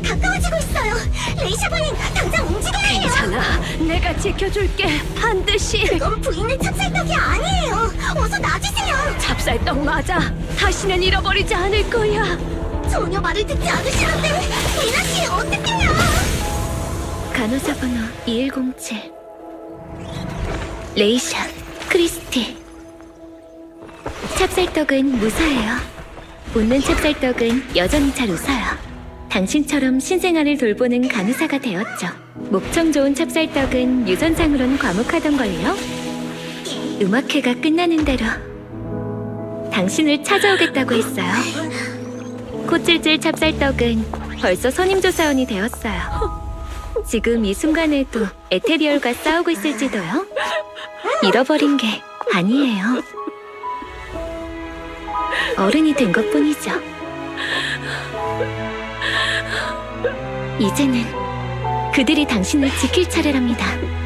가까워지고 있어요. 레이샤바님, 당장 움직여야 해요. 괜찮아. 내가 지켜줄게. 반드시. 그건 부인의 찹쌀떡이 아니에요. 어서 놔주세요. 찹쌀떡 맞아. 다시는 잃어버리지 않을 거야. 전혀 말을 듣지 않으시는데 미나 씨 어떡해요? 간호사 번호 2107 레이샤 크리스티 찹쌀떡은 무사해요 웃는 찹쌀떡은 여전히 잘 웃어요 당신처럼 신생아를 돌보는 간호사가 되었죠 목청 좋은 찹쌀떡은 유전상으론 과묵하던 걸요 음악회가 끝나는 대로 당신을 찾아오겠다고 했어요 코찔찔 찹쌀떡은 벌써 선임 조사원이 되었어요 지금 이 순간에도 에테리얼과 싸우고 있을지도요? 잃어버린 게 아니에요. 어른이 된 것 뿐이죠. 이제는 그들이 당신을 지킬 차례랍니다.